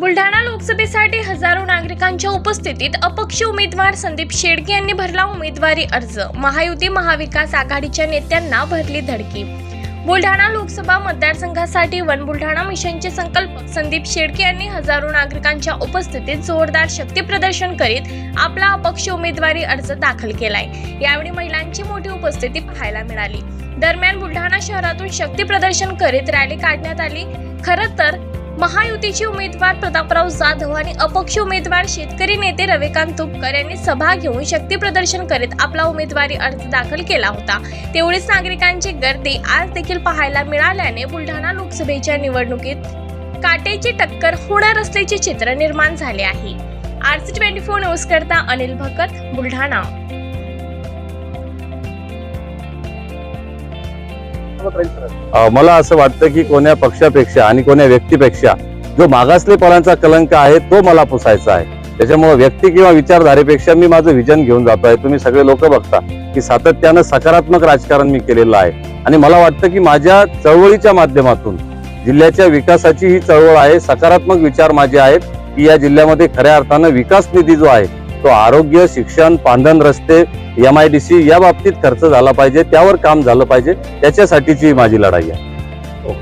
बुलढाणा लोकसभेसाठी हजारो नागरिकांच्या उपस्थितीत अपक्ष उमेदवार संदीप शेडके यांनी भरला उमेदवारी अर्ज. महायुती महाविकास आघाडीच्या नेत्यांना भरली धडकी. बुलढाणा लोकसभा मतदारसंघासाठी वन बुलढाणा मिशनचे संकल्पक संदीप शेडके यांनी हजारो नागरिकांच्या उपस्थितीत जोरदार शक्ती प्रदर्शन करीत आपला अपक्ष उमेदवारी अर्ज दाखल केलाय. यावेळी महिलांची मोठी उपस्थिती पाहायला मिळाली. दरम्यान बुलढाणा शहरातून शक्ती प्रदर्शन करीत रॅली काढण्यात आली. खरं तर महायुतीचे उमेदवार प्रतापराव जाधव आणि अपक्ष उमेदवार शेतकरी नेते रविकांत तुपकर यांनी सभा घेऊन शक्ती प्रदर्शन करीत आपला उमेदवारी अर्ज दाखल केला होता. तेवढीच नागरिकांची गर्दी आज देखील पाहायला मिळाल्याने बुलढाणा लोकसभेच्या निवडणुकीत काटेची टक्कर होणार असल्याचे चित्र निर्माण झाले आहे. आरसी ट्वेंटी फोर न्यूज करता अनिल भकत बुलढाणा. मला असं वाटतं की कोण्या पक्षापेक्षा आणि कोण्या व्यक्तीपेक्षा जो मागासलेपणाचा कलंक आहे तो मला पुसायचा आहे. त्याच्यामुळे व्यक्ती किंवा विचारधारेपेक्षा मी माझं विजन घेऊन जातो आहे तुम्ही सगळे लोक बघता की सातत्यानं सकारात्मक राजकारण मी केलेलं आहे. आणि मला वाटतं की माझ्या चळवळीच्या माध्यमातून जिल्ह्याच्या विकासाची ही चळवळ आहे. सकारात्मक विचार माझे आहेत की या जिल्ह्यामध्ये खऱ्या अर्थानं विकास निधी जो आहे तो आरोग्य शिक्षण पांधन रस्ते एम आय डी सी या बाबतीत खर्च झाला पाहिजे त्यावर काम झालं पाहिजे त्याच्यासाठीची माझी लढाई आहे.